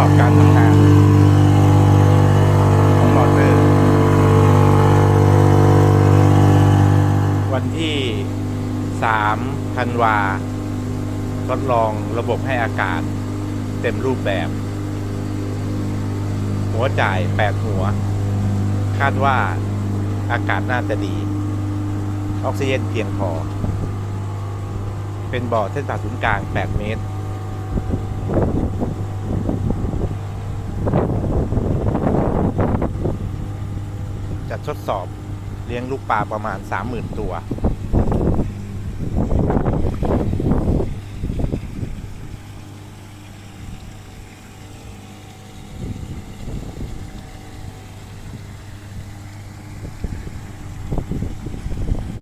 สอบการทำงานของมอเตอร์ วันที่3ธันวา ทดลองระบบให้อากาศ เต็มรูปแบบ หัวจ่าย 8 หัว คาดว่าอากาศน่าจะดี ออกซิเจนเพียงพอ เป็นบ่อเส้นผ่าศูนย์กลาง 8 เมตร ทดสอบเลี้ยงลูกปลาประมาณ 30,000 ตัว